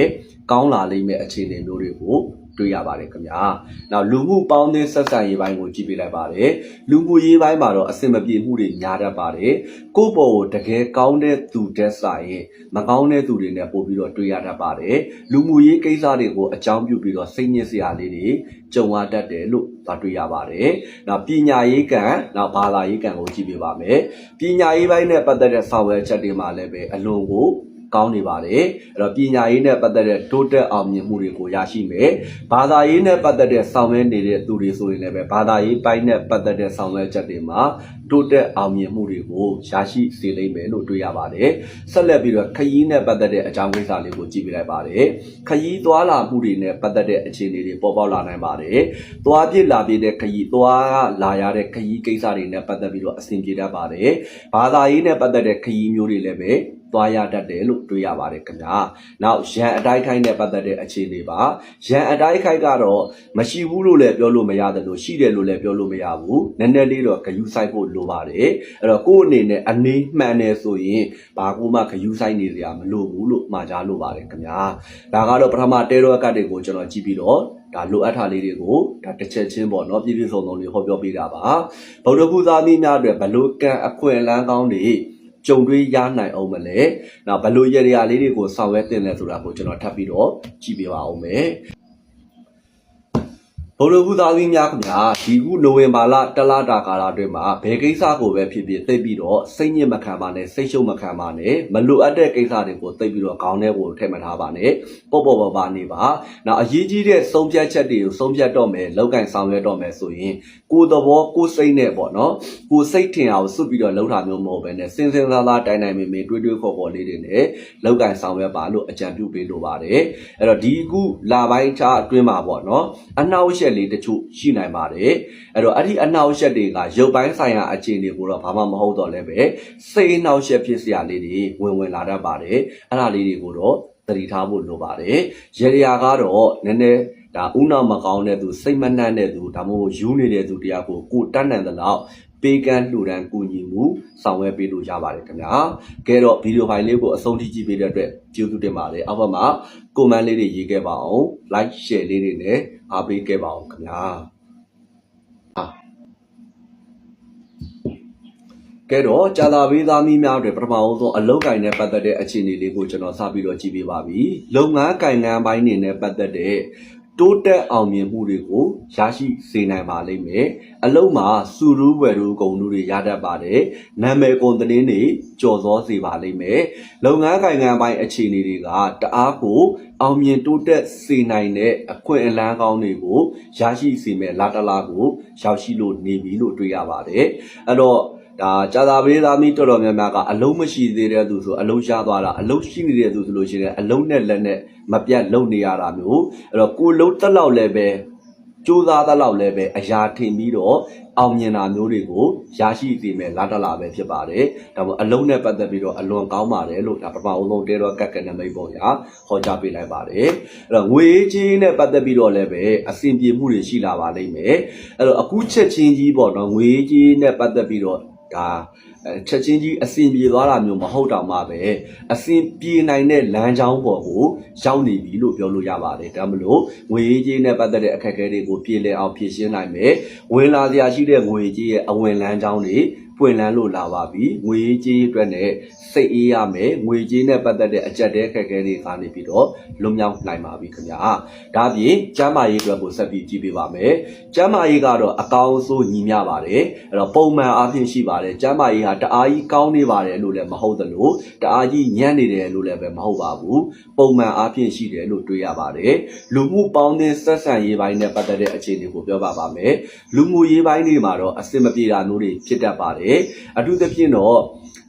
ကောင်းလာလိမ့်မယ်အခြေအနေမျိုးတွေကို တွေ့ရပါတယ်ခင်ဗျာ။နောက်လူမှုပေါင်းသင်းဆက်ဆံရေးပိုင်းကိုကြည့်ပေးလိုက်ပါတယ်။လူမှုရေးပိုင်းမှာတော့အဆင်မပြေမှုတွေများတတ်ပါတယ်။ကိုယ့်ဘော်ကိုတကယ်ကောင်းတဲ့သူတက်ဆိုင်မကောင်းတဲ့သူတွေနဲ့ပို့ပြီးတော့တွေ့ရတတ်ပါတယ်။လူမှုရေးကိစ္စတွေကိုအကြောင်းပြုပြီးတော့စိတ်ညစ်စရာလေးတွေကြုံရတတ်တယ်လို့သာတွေ့ရပါတယ်။နောက်ပညာရေးကံနောက်ဘာသာရေးကံကိုကြည့်ပေးပါမယ်။ပညာရေးပိုင်းနဲ့ပတ်သက်တဲ့ဆောင်ရွက်ချက်တွေမှာလည်းပဲအလွန်ကို ကောင်းနေပါတယ်အဲ့တော့ပညာရေးနဲ့ပတ်သက်တဲ့တိုးတက်အောင်မြင်မှုတွေကိုရရှိမယ်ဘာသာရေးနဲ့ပတ်သက်တဲ့ဆောင်ရွက်နေတဲ့သူတွေဆိုရင်လည်းပဲဘာသာရေးပိုင်းနဲ့ပတ်သက်တဲ့ဆောင်ရွက်ချက်တွေမှာတိုးတက်အောင်မြင်မှုတွေကိုရရှိစေလိမ့်မယ်လို့တွေ့ရပါတယ်ဆက်လက်ပြီးတော့ခရီးနဲ့ပတ်သက်တဲ့အကြောင်းကိစ္စလေးကိုကြည့်ပြလိုက်ပါတယ်ခရီးသွားလာမှုတွေနဲ့ပတ်သက်တဲ့အခြေအနေတွေပေါ်ပေါက်လာနိုင်ပါတယ်သွားပြစ်လာပြစ်တဲ့ခရီးသွားလာရတဲ့ခရီးကိစ္စတွေနဲ့ပတ်သက်ပြီးတော့အဆင်ပြေတတ်ပါတယ်ဘာသာရေးနဲ့ပတ်သက်တဲ့ခရီးမျိုးတွေလည်းပဲသွားရတတ်တယ်လို့တွေးရပါတယ်ခင်ဗျာနောက်ရန်အတိုက်ခိုက်နဲ့ပတ်သက်တဲ့အခြေအနေပါရန်အတိုက်ခိုက်ကတော့မရှိဘူးလို့လည်းပြောလို့မရတယ်လို့ရှိတယ်လို့လည်းပြောလို့မရဘူးနည်းနည်းလေးတော့ဂယူးဆိုင်ဖို့လိုပါတယ်အဲ့တော့ကိုယ့်အနေနဲ့အနေမှန်တယ်ဆိုရင်ဘာကူမှဂယူးဆိုင်နေကြမလိုဘူးလို့မှာကြားလို့ပါတယ်ခင်ဗျာဒါကတော့ပထမတဲရောကတ်တွေကိုကျွန်တော်ကြည့်ပြီးတော့ဒါလိုအပ်တာလေးတွေကိုဒါတစ်ချက်ချင်းပေါ့နော်ပြည့်ပြည့်စုံစုံလေးဟောပြောပေးတာပါဗုဒ္ဓဘုရားမင်းများအတွက်ဘလို့ကံအခွင့်အလန်းကောင်းတွေ ကြုံတွေ့ရနိုင်အောင်မလဲ။နောက်ဘလို့ရရလေးတွေကိုဆောင်ရွက်တင်လဲဆိုတာကိုကျွန်တော်ထပ်ပြီးတော့ကြည့်ပြပါအောင်မယ်။ ဘုလိုဘူးသားသမီးများခင်ဗျာဒီခုနိုဝင်ဘာလတလတာကာလအတွင်းမှာဘယ်ကိစ္စကိုပဲဖြစ်ဖြစ်သိပ်ပြီးတော့စိတ်ညစ်မခံပါနဲ့စိတ်ရှုပ်မခံပါနဲ့မလိုအပ်တဲ့ကိစ္စတွေကိုသိပ်ပြီးတော့ခေါင်းထဲကိုထည့်မထားပါနဲ့ပေါ့ပေါ့ပါပါနေပါနောက်အရေးကြီးတဲ့ဆုံးဖြတ်ချက်တွေကိုဆုံးဖြတ်တော့မယ်လောက်ကင်ဆောင်ရွက်တော့မယ်ဆိုရင်ကိုယ်သဘောကိုယ်စိတ်နဲ့ပေါ့နော်ကိုယ်စိတ်ထင်အောင်စွတ်ပြီးတော့လှုပ်တာမျိုးမဟုတ်ဘဲနဲ့စင်စင်သားသားတိုင်တိုင်မေမေတွေးတွေးခေါ်ခေါ်လေးတွေနဲ့လောက်ကင်ဆောင်ရွက်ပါလို့အကြံပြုပေးလိုပါတယ်အဲ့တော့ဒီခုလာပိုင်းခြားအတွင်းမှာပေါ့နော်အနောက်ရှက်လေးတချို့ရှိနိုင်ပါတယ်အဲ့တော့အဲ့ဒီအနောက်ရှက်တွေကရုပ်ပိုင်းဆိုင်ရာအခြေအနေကိုတော့ဘာမှမဟုတ်တော့လည်းပဲစိတ်အနောက်ရှက်ဖြစ်စရာလေးတွေဝင်ဝင်လာတတ်ပါတယ်အဲ့ဒါလေးတွေကိုတော့သတိထားဖို့လိုပါတယ်ရေရာကတော့နည်းနည်းဒါဥနာမကောင်းတဲ့သူစိတ်မနှံ့တဲ့သူဒါမှမဟုတ်ယူနေတဲ့သူတရားကိုကိုတတ်နိုင်သလောက် ပေးကမ်းလှူဒန်းကူညီမှုဆောင်ရွက်ပေးလို့ရပါတယ်ခင်ဗျာကဲတော့ဗီဒီယိုဖိုင်လေးကိုအဆုံးထိကြည့်ပေးတဲ့အတွက်ကျေးဇူးတင်ပါတယ်အောက်ဘက်မှာကွန်မန့်လေးတွေရေးခဲ့ပါအောင် like share လေးတွေနဲ့အားပေးခဲ့ပါအောင်ခင်ဗျာကဲတော့ကြာလာပေးသားမီးများတွေပထမအောင်ဆုံးအလုတ်ကင်နဲ့ပတ်သက်တဲ့အခြေအနေလေးကိုကျွန်တော်စပြီးတော့ကြည့်ပေးပါပြီလုပ်ငန်းကင်ငန်းပိုင်းနေနဲ့ပတ်သက်တဲ့ တိုးတက်အောင်မြင်မှုတွေကိုရရှိစေနိုင်ပါလိမ့်မယ်အလုံးမှာစုရူးဝယ်ရူးဂုံတွေရတတ်ပါတယ်နာမည်ကုန်သတင်းတွေကြော်စောစေပါလိမ့်မယ်လုပ်ငန်းကင်ငန်းပိုင်းအခြေအနေတွေကတအားကိုအောင်မြင်တိုးတက်စေနိုင်တဲ့အခွင့်အလမ်းကောင်းတွေကိုရရှိစေမယ်လာတလာကိုရောက်ရှိလို့နေပြီလို့တွေ့ရပါတယ်အဲ့တော့ ဒါကြာသာပေးသားမီတော်တော်များများကအလုံးမရှိသေးတဲ့သူဆိုအလုံးရှားသွားတာအလုံးရှိနေတဲ့သူဆိုလို့ရှိရင်အလုံးနဲ့လက်နဲ့မပြတ်လုံနေရတာမျိုးအဲ့တော့ကိုလုံးတက်လောက်လည်းပဲကြိုးစားတက်လောက်လည်းပဲအရာထင်ပြီးတော့အောင်မြင်တာမျိုးတွေကိုရရှိစေမယ်လာတလာပဲဖြစ်ပါတယ်ဒါပေမဲ့အလုံးနဲ့ပတ်သက်ပြီးတော့အလွန်ကောင်းပါတယ်လို့ဒါပထမအဆုံးတဲတော့ကက်ကက်နဲ့မိတ်ပုံညာဟောကြားပေးလိုက်ပါတယ်အဲ့တော့ငွေချင်းနဲ့ပတ်သက်ပြီးတော့လည်းပဲအဆင်ပြေမှုတွေရှိလာပါလိမ့်မယ်အဲ့တော့အခုချက်ချင်းကြီးပေါ့နော်ငွေချင်းနဲ့ပတ်သက်ပြီးတော့ ဒါအဲချက်ချင်းကြီးအစဉ်ပြေသွားတာမျိုးမဟုတ်တော့မှပဲအစဉ်ပြေနိုင်တဲ့လမ်းကြောင်းပေါ်ကိုရောက်နေပြီလို့ပြောလို့ရပါတယ်ဒါမလို့ငွေကြေးနဲ့ပတ်သက်တဲ့အခက်အခဲတွေကိုပြေလည်အောင်ဖြေရှင်းနိုင်မယ်ဝင်လာစရာရှိတဲ့ငွေကြေးရဲ့အဝင်လမ်းကြောင်းတွေ ပွင့်လန်းလို့လာပါပြီငွေကြေးအတွက်နဲ့စိတ်အေးရမယ်ငွေကြေးနဲ့ပတ်သက်တဲ့အကြက်တဲခက်ခဲတွေကနေပြီးတော့လွတ်မြောက်နိုင်ပါပြီခင်ဗျာဒါပြင်ကျမ်းမာရေးအတွက်ကိုဆက်ပြီးကြည့်ပေးပါမယ်ကျမ်းမာရေးကတော့အကောင်းဆုံးညီမျှပါတယ်အဲ့တော့ပုံမှန်အားဖြင့်ရှိပါတယ်ကျမ်းမာရေးဟာတအားကြီးကောင်းနေပါတယ်လို့လည်းမဟုတ်သလိုတအားကြီးညံ့နေတယ်လို့လည်းပဲမဟုတ်ပါဘူးပုံမှန်အားဖြင့်ရှိတယ်လို့တွေးရပါတယ်လူမှုပေါင်းသင်းဆက်ဆံရေးပိုင်းနဲ့ပတ်သက်တဲ့အခြေအနေကိုပြောပါပါမယ်လူမှုရေးပိုင်းတွေမှာတော့အဆင်မပြေတာမျိုးတွေဖြစ်တတ်ပါတယ်အထူးသဖြင့်တော့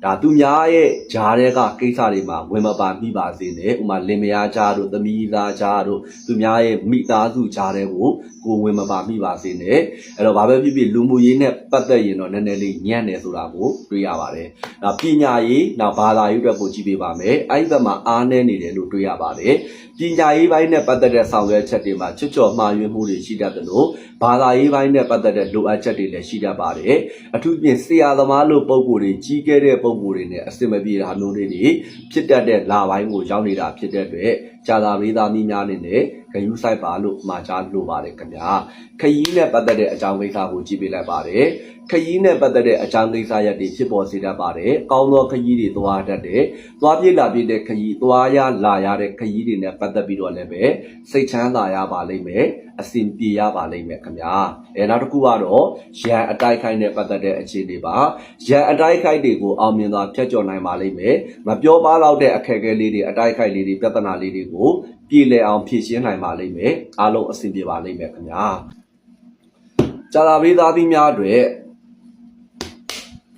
ဒါသူများရဲ့ဂျားတဲ့ကကိစ္စတွေမှာဝင်မပါမိပါစေနဲ့ဥမာလင်မယားဂျားတို့သမီးသားဂျားတို့သူများရဲ့မိသားစုဂျားတဲ့ကိုကိုဝင်မပါမိပါစေနဲ့အဲ့တော့ဘာပဲဖြစ်ဖြစ်လူမှုရေးနဲ့ပတ်သက်ရင်တော့နည်းနည်းလေးညံ့တယ်ဆိုတာကိုတွေ့ရပါတယ်။နောက်ပညာရေးနောက်ဘာသာရေးအတွက်ကိုကြည့်ပေးပါမယ်။အဲ့ဒီဘက်မှာအားနည်းနေတယ်လို့တွေ့ရပါတယ်။ပညာရေးပိုင်းနဲ့ပတ်သက်တဲ့ဆောင်ရွက်ချက်တွေမှာချွတ်ချော်မှားယွင်းမှုတွေရှိတတ်တယ်လို့ဘာသာရေးပိုင်းနဲ့ပတ်သက်တဲ့လိုအပ်ချက်တွေလည်းရှိတတ်ပါတယ်။အထူးဖြင့်ဆရာသမားလို့ပုံကိုယ်တွေကြီးခဲ့တဲ့ပုံကိုယ်တွေနဲ့အစင်မပြေတာမျိုးတွေဖြစ်တတ်တဲ့လာပိုင်းကိုရောက်နေတာဖြစ်တဲ့အတွက်ကြာသာလေးသားမိများအနေနဲ့ ဂယူးဆိုင်ပါလို့မှာကြားလိုပါတယ်ခင်ဗျာခရီးနဲ့ပတ်သက်တဲ့အကြောင်းကိစ္စကိုကြည့်ပေးလိုက်ပါတယ်ခရီးနဲ့ပတ်သက်တဲ့အကြောင်းကိစ္စရပ်တွေဖြစ်ပေါ်စေတတ်ပါတယ်။ကောင်းသောခရီးတွေသွားတတ်တယ်။သွားပြေးလာပြေးတဲ့ခရီးသွားရလာရတဲ့ခရီးတွေနဲ့ပတ်သက်ပြီးတော့လည်းပဲစိတ်ချမ်းသာရပါလိမ့်မယ်။အဆင်ပြေရပါလိမ့်မယ်ခင်ဗျာ။အဲနောက်တစ်ခုကတော့ရန်အတိုက်ခိုက်နဲ့ပတ်သက်တဲ့အခြေအနေပါ။ရန်အတိုက်ခိုက်တွေကိုအောင်မြင်စွာဖျက်ကျော်နိုင်ပါလိမ့်မယ်။မပြောပါတော့တဲ့အခက်အခဲလေးတွေအတိုက်ခိုက်လေးတွေပြဿနာလေးတွေကို ပြေလည်အောင်ဖြေရှင်းနိုင်ပါလိမ့်မယ်။အားလုံးအဆင်ပြေပါလိမ့်မယ်ခင်ဗျာ။ကြာလာပေးသားသမီးများအတွက်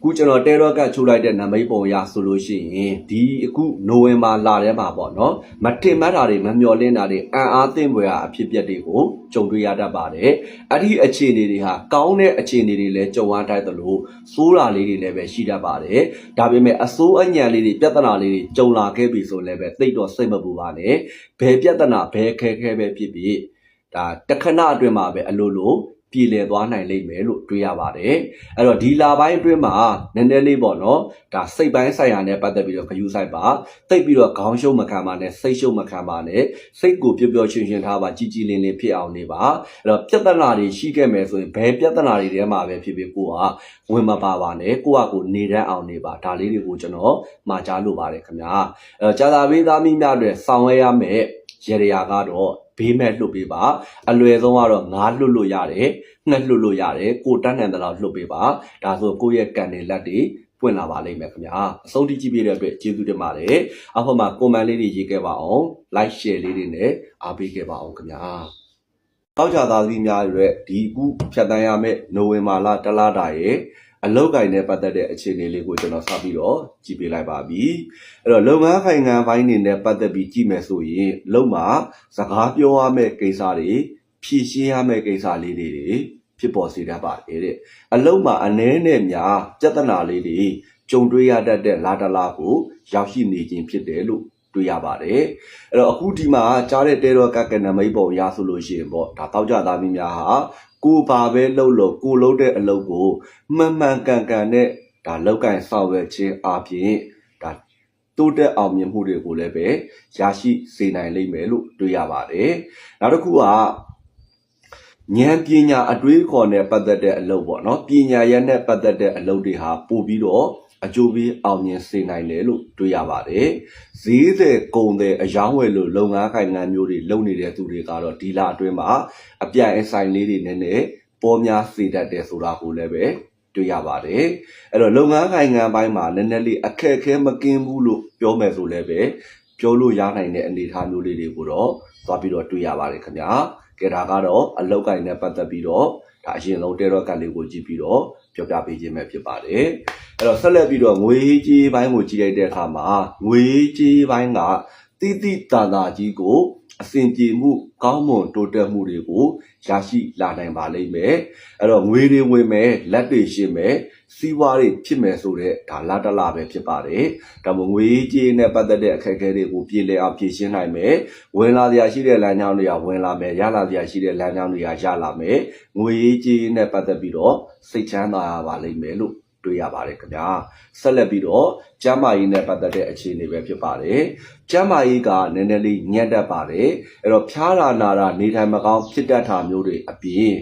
ခုကျွန်တော်တဲတော့ကချိုးလိုက်တဲ့နမိတ်ပုံရဆိုလို့ရှိရင်ဒီအခုနိုဝင်ဘာလထဲမှာပေါ့နော်မတင်မတ်တာတွေမမျော်လင့်တာတွေအံ့အားသင့်ဖွယ်အဖြစ်အပျက်တွေကိုကြုံတွေ့ရတတ်ပါတယ်အဲ့ဒီအခြေအနေတွေဟာကောင်းတဲ့အခြေအနေတွေလည်းကြုံရတတ်သလိုဆိုးတာလေးတွေလည်းပဲရှိတတ်ပါတယ်ဒါပေမဲ့အဆိုးအညံလေးတွေပြဿနာလေးတွေကြုံလာခဲ့ပြီဆိုလည်းပဲသိတော့စိတ်မပူပါနဲ့ဘယ်ပြဿနာဘယ်ခဲခဲပဲဖြစ်ဖြစ်ဒါတခဏအတွင်းမှာပဲအလိုလို ပြည်လည်သွားနိုင်လိမ့်မယ်လို့တွေးရပါတယ်။အဲ့တော့ဒီလာပိုင်းအတွင်းမှာနည်းနည်းလေးပေါ့နော်ဒါစိတ်ပိုင်းဆိုင်ရာနဲ့ပတ်သက်ပြီးတော့ခယူးဆိုင်ပါတိတ်ပြီးတော့ခေါင်းရှုံမခံပါနဲ့စိတ်ရှုံမခံပါနဲ့စိတ်ကိုပျော်ပျော်ရွှင်ရွှင်ထားပါကြည်ကြည်လင်လင်ဖြစ်အောင်နေပါအဲ့တော့ပြဿနာတွေရှိခဲ့မယ်ဆိုရင်ဘယ်ပြဿနာတွေထဲမှာပဲဖြစ်ဖြစ်ကိုကဝင်မပါပါနဲ့ကိုကကိုနေတတ်အောင်နေပါဒါလေးတွေကိုကျွန်တော်မှာကြားလို့ပါတယ်ခင်ဗျာအဲ့တော့ကြာသာပေးသားမိများတွေဆောင်ရွက်ရမယ်ရေရရာကတော့ ဘေးမဲ့လှုပ်ပေးပါအလွယ်ဆုံးကတော့ငါးလှုပ်လို့ရတယ်ငှက်လှုပ်လို့ရတယ်ကိုတန်းနိုင်တဲ့လောက်လှုပ်ပေးပါဒါဆိုကိုယ့်ရဲ့ကန်တွေလက်တွေပွင့်လာပါလိမ့်မယ်ခင်ဗျာအဆုံးထိကြည့်ပေးတဲ့အတွက်ကျေးဇူးတင်ပါတယ်အောက်ဖက်မှာ comment လေးတွေရေးခဲ့ပါအောင် like share လေးတွေနဲ့အားပေးခဲ့ပါအောင်ခင်ဗျာတောက်ကြသားသမီးများရဲ့ဒီအခုဖြတ်တန်းရမယ့်နိုဝင်ဘာလတလတာရဲ့ အလောက်ကိုင်းနဲ့ပတ်သက်တဲ့အခြေအနေလေးကိုကျွန်တော်စပြီးတော့ကြည့်ပေးလိုက်ပါပြီအဲ့တော့လုပ်ငန်းခိုင်ငံပိုင်းနေနဲ့ပတ်သက်ပြီးကြည့်မယ်ဆိုရင်လုံမှာစကားပြောရမယ့်ကိစ္စတွေဖြည့်ရှင်းရမယ့်ကိစ္စလေးတွေဖြစ်ပေါ်စေတတ်ပါတယ်တဲ့အလုံးမှာအ ਨੇ နဲ့များပြဿနာလေးတွေကြုံတွေ့ရတတ်တဲ့လာတလာကိုရောက်ရှိနေခြင်းဖြစ်တယ်လို့တွေ့ရပါတယ်အဲ့တော့အခုဒီမှာကြားတဲ့တဲတော်ကကနမိတ်ပုံရဆိုလို့ရှိရင်ပေါ့ဒါတောက်ကြသားမင်းများဟာ ကိုပါပဲလှုပ်လို့ကိုလှုပ်တဲ့အလုပ်ကိုမှန်မှန်ကန်ကန်နဲ့ဒါလောက်ကင်ဆောက်ရွက်ခြင်းအပြင်ဒါတိုးတက်အောင်မြင်မှုတွေကိုလည်းပဲရရှိစေနိုင်လိမ့်မယ်လို့တွေ့ရပါတယ်နောက်တစ်ခုကဉာဏ်ပညာအတွေးခေါ်နဲ့ပတ်သက်တဲ့အလုပ်ပေါ့နော်ပညာရက်နဲ့ပတ်သက်တဲ့အလုပ်တွေဟာပို့ပြီးတော့ အကျိုးပေးအောင်မြင်စေနိုင်တယ်လို့တွေ့ရပါတယ်ဈေးတဲ့ကုန်တဲ့အယောင်းဝယ်လို့လုပ်ငန်းခိုင်ငံမျိုးတွေလုပ်နေတဲ့သူတွေကတော့ဒီလအတွင်းမှာအပြိုင်အဆိုင်လေးတွေနည်းနည်းပေါ်များစေတတ်တယ်ဆိုတာကိုလည်းပဲတွေ့ရပါတယ်အဲ့တော့လုပ်ငန်းခိုင်ငံပိုင်းမှာနည်းနည်းလေးအခက်အခဲမကင်းဘူးလို့ပြောမယ်ဆိုလည်းပဲပြောလို့ရနိုင်တဲ့အနေအထားမျိုးလေးတွေကိုတော့သွားပြီးတော့တွေ့ရပါတယ်ခင်ဗျာကဲဒါကတော့အလောက်ကင်နဲ့ပတ်သက်ပြီးတော့ ဒါအရင်ဆုံးတဲတော့ကတ်လေးကိုကြည့်ပြီးတော့ပြောပြပေးခြင်းပဲဖြစ်ပါတယ်အဲ့တော့ဆက်လက်ပြီးတော့ငွေကြေးပိုင်းကိုကြည့်လိုက်တဲ့အခါမှာငွေကြေးပိုင်းကတိတိတန်တာကြီးကို အစဉ်ပြေမှုကောင်းမွန်တိုးတက်မှုတွေကိုရရှိလာနိုင်ပါလိမ့်မယ်အဲ့တော့ငွေတွေဝင်မယ်လက်တွေရှင်းမယ်စီးပွားတွေဖြစ်မယ်ဆိုတော့ဒါလာတလာပဲဖြစ်ပါတယ်ဒါမှငွေကြေးနဲ့ပတ်သက်တဲ့အခက်အခဲတွေကိုပြည်လည်အောင်ဖြေရှင်းနိုင်မယ်ဝင်လာစရာရှိတဲ့လမ်းကြောင်းတွေကဝင်လာမယ်ရလာစရာရှိတဲ့လမ်းကြောင်းတွေကရလာမယ်ငွေကြေးနဲ့ပတ်သက်ပြီးတော့စိတ်ချမ်းသာရပါလိမ့်မယ်လို့ တွေ့ရပါတယ်ခင်ဗျာဆက်လက်ပြီးတော့ကျမ်းမာရေးနဲ့ပတ်သက်တဲ့အခြေအနေပဲဖြစ်ပါတယ်ကျမ်းမာရေးကနည်းနည်းလေးညံ့တတ်ပါတယ်အဲ့တော့ဖျားတာနာတာနေထိုင်မကောင်းဖြစ်တတ်တာမျိုးတွေအပြင်